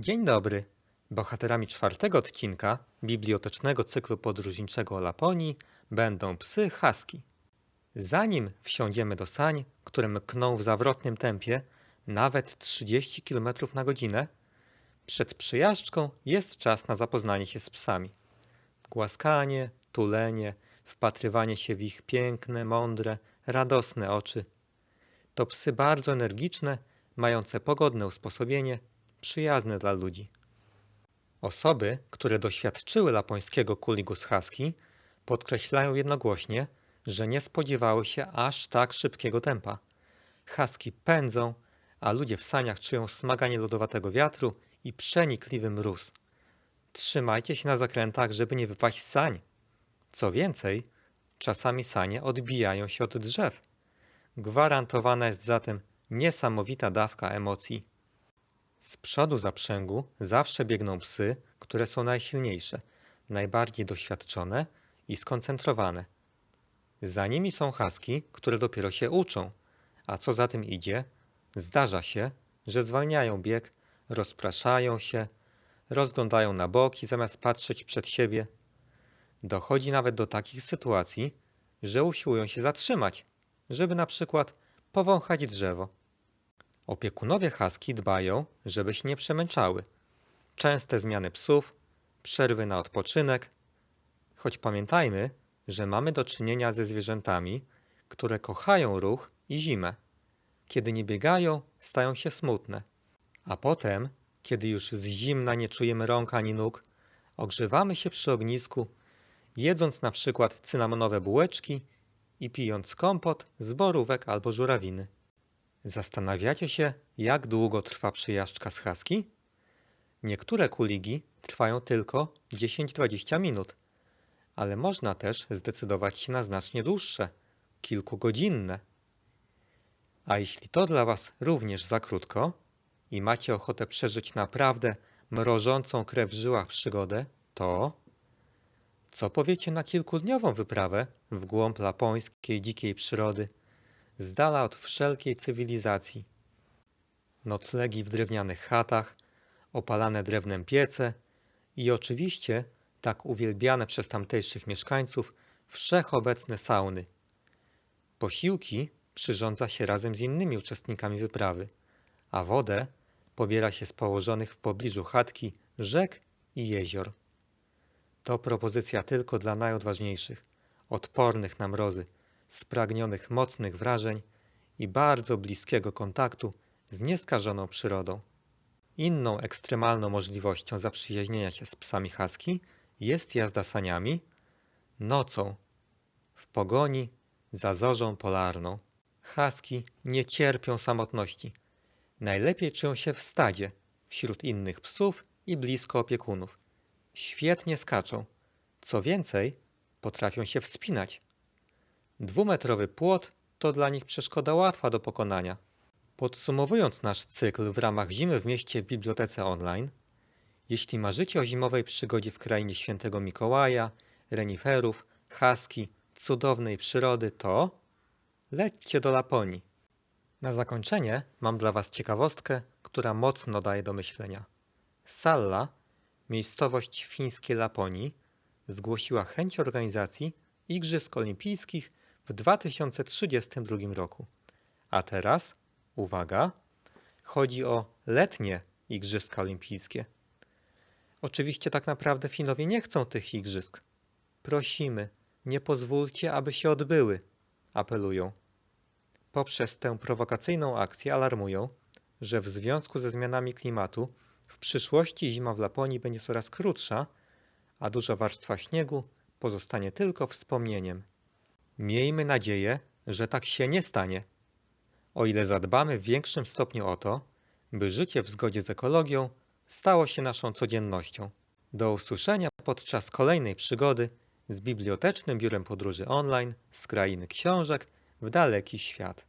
Dzień dobry. Bohaterami czwartego odcinka bibliotecznego cyklu podróżniczego o Laponii będą psy husky. Zanim wsiądziemy do sań, które mkną w zawrotnym tempie nawet 30 km na godzinę, przed przyjażdżką jest czas na zapoznanie się z psami. Głaskanie, tulenie, wpatrywanie się w ich piękne, mądre, radosne oczy. To psy bardzo energiczne, mające pogodne usposobienie, przyjazne dla ludzi. Osoby, które doświadczyły lapońskiego kuligus husky, podkreślają jednogłośnie, że nie spodziewały się aż tak szybkiego tempa. Husky pędzą, a ludzie w saniach czują smaganie lodowatego wiatru i przenikliwy mróz. Trzymajcie się na zakrętach, żeby nie wypaść z sań. Co więcej, czasami sanie odbijają się od drzew. Gwarantowana jest zatem niesamowita dawka emocji. Z przodu zaprzęgu zawsze biegną psy, które są najsilniejsze, najbardziej doświadczone i skoncentrowane. Za nimi są husky, które dopiero się uczą, a co za tym idzie, zdarza się, że zwalniają bieg, rozpraszają się, rozglądają na boki zamiast patrzeć przed siebie. Dochodzi nawet do takich sytuacji, że usiłują się zatrzymać, żeby na przykład powąchać drzewo. Opiekunowie husky dbają, żeby się nie przemęczały. Częste zmiany psów, przerwy na odpoczynek. Choć pamiętajmy, że mamy do czynienia ze zwierzętami, które kochają ruch i zimę. Kiedy nie biegają, stają się smutne. A potem, kiedy już z zimna nie czujemy rąk ani nóg, ogrzewamy się przy ognisku, jedząc na przykład cynamonowe bułeczki i pijąc kompot z borówek albo żurawiny. Zastanawiacie się, jak długo trwa przejażdżka z husky? Niektóre kuligi trwają tylko 10-20 minut, ale można też zdecydować się na znacznie dłuższe, kilkugodzinne. A jeśli to dla Was również za krótko i macie ochotę przeżyć naprawdę mrożącą krew w żyłach przygodę, to co powiecie na kilkudniową wyprawę w głąb lapońskiej dzikiej przyrody? Z dala od wszelkiej cywilizacji. Noclegi w drewnianych chatach, opalane drewnem piece i oczywiście tak uwielbiane przez tamtejszych mieszkańców wszechobecne sauny. Posiłki przyrządza się razem z innymi uczestnikami wyprawy, a wodę pobiera się z położonych w pobliżu chatki rzek i jezior. To propozycja tylko dla najodważniejszych, odpornych na mrozy, spragnionych mocnych wrażeń i bardzo bliskiego kontaktu z nieskażoną przyrodą. Inną ekstremalną możliwością zaprzyjaźnienia się z psami husky jest jazda saniami nocą w pogoni za zorzą polarną. Husky nie cierpią samotności. Najlepiej czują się w stadzie, wśród innych psów i blisko opiekunów. Świetnie skaczą. Co więcej, potrafią się wspinać. Dwumetrowy płot to dla nich przeszkoda łatwa do pokonania. Podsumowując nasz cykl w ramach Zimy w mieście w bibliotece online, jeśli marzycie o zimowej przygodzie w krainie świętego Mikołaja, reniferów, husky, cudownej przyrody, to lećcie do Laponii. Na zakończenie mam dla Was ciekawostkę, która mocno daje do myślenia. Salla, miejscowość fińskiej Laponii, zgłosiła chęć organizacji Igrzysk Olimpijskich w 2032 roku. A teraz, uwaga, chodzi o letnie Igrzyska Olimpijskie. Oczywiście tak naprawdę Finowie nie chcą tych igrzysk. Prosimy, nie pozwólcie, aby się odbyły, apelują. Poprzez tę prowokacyjną akcję alarmują, że w związku ze zmianami klimatu w przyszłości zima w Laponii będzie coraz krótsza, a duża warstwa śniegu pozostanie tylko wspomnieniem. Miejmy nadzieję, że tak się nie stanie. O ile zadbamy w większym stopniu o to, by życie w zgodzie z ekologią stało się naszą codziennością. Do usłyszenia podczas kolejnej przygody z Bibliotecznym Biurem Podróży Online z krainy książek w daleki świat.